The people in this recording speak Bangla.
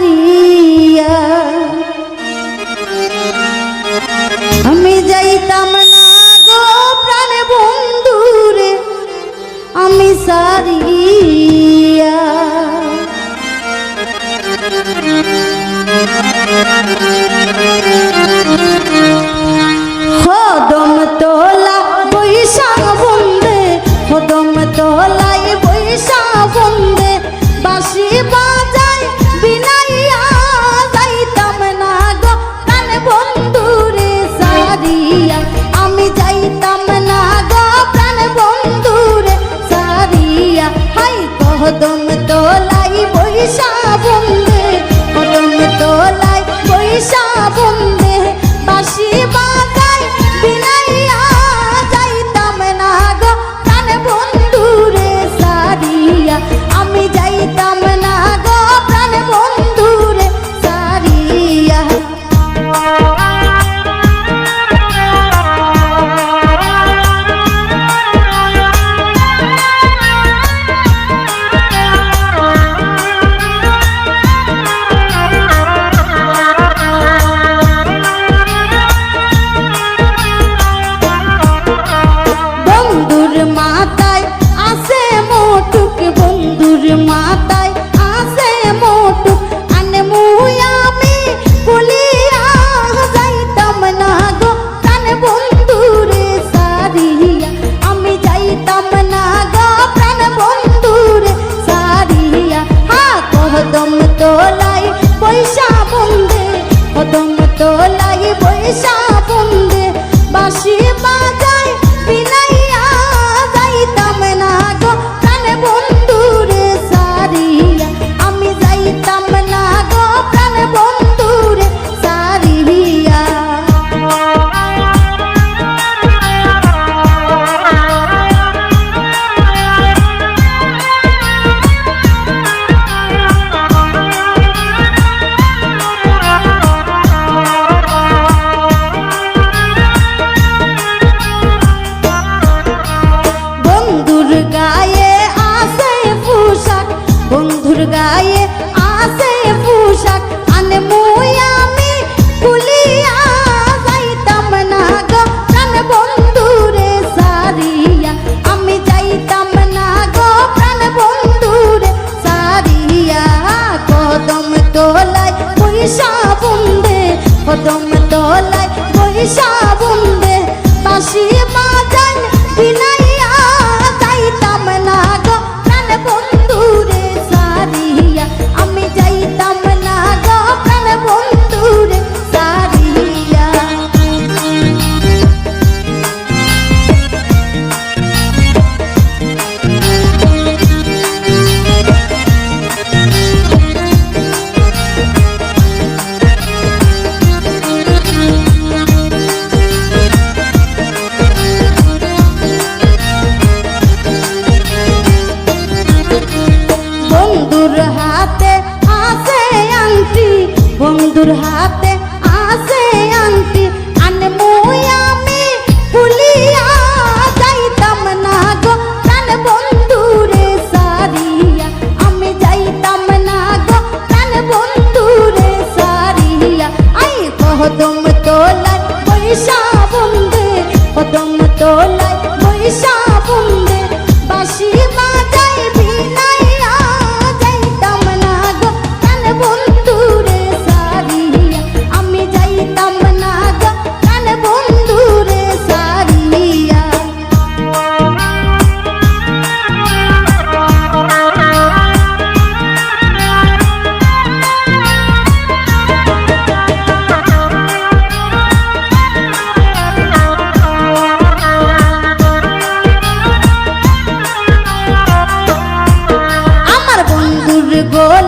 মারিয়া আমি যাইতাম না গো প্রাণ বন্ধুরে আমি সারিয়া 人马。for don't 想 করবো